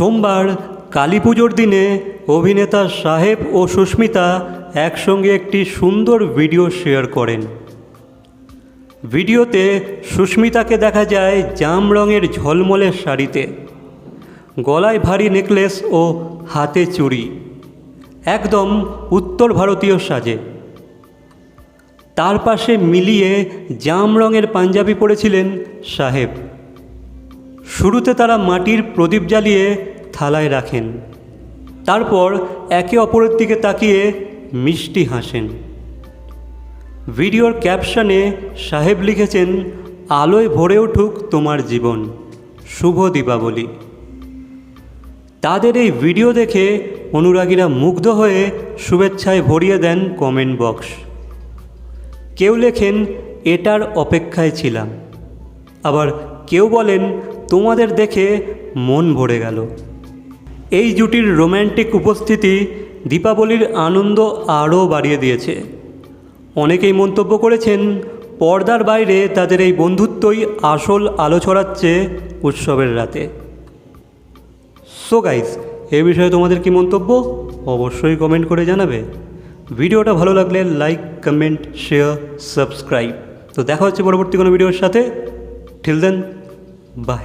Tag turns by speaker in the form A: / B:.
A: সোমবার কালী পুজোর দিনে অভিনেতা সাহেব ও সুস্মিতা একসঙ্গে একটি সুন্দর ভিডিও শেয়ার করেন। ভিডিওতে সুস্মিতাকে দেখা যায় জাম রঙের ঝলমলে শাড়িতে। গলায় ভারী নেকলেস ও হাতে চুড়ি। একদম উত্তর ভারতীয় সাজে। তার পাশে মিলিয়ে জাম রঙের পাঞ্জাবি পরেছিলেন সাহেব। শুরুতে তারা মাটির প্রদীপ জ্বালিয়ে থালায় রাখেন। তারপর একে অপরের দিকে তাকিয়ে মিষ্টি হাসেন। ভিডিওর ক্যাপশনে সাহেব লিখেছেন, আলোয় ভরে উঠুক তোমার জীবন। শুভ দীপাবলি। তাদের এই ভিডিও দেখে অনুরাগীরা মুগ্ধ হয়ে শুভেচ্ছায় ভরিয়ে দেন কমেন্ট বক্স। কেউ লেখেন, এটার অপেক্ষায় ছিলাম। আবার কেউ বলেন, তোমাদের দেখে মন ভরে গেল। এই জুটির রোম্যান্টিক উপস্থিতি দীপাবলির আনন্দ আরও বাড়িয়ে দিয়েছে। অনেকেই মন্তব্য করেছেন, পর্দার বাইরে তাদের এই বন্ধুত্বই আসল আলো ছড়াচ্ছে উৎসবের রাতে। সো গাইস এ বিষয়ে তোমাদের কি মন্তব্য? অবশ্যই কমেন্ট করে জানাবে। ভিডিওটা ভালো লাগলে লাইক কমেন্ট শেয়ার সাবস্ক্রাইব তো দেখা হচ্ছে পরবর্তী কোনো ভিডিওর সাথে। ঠিল দেন বাই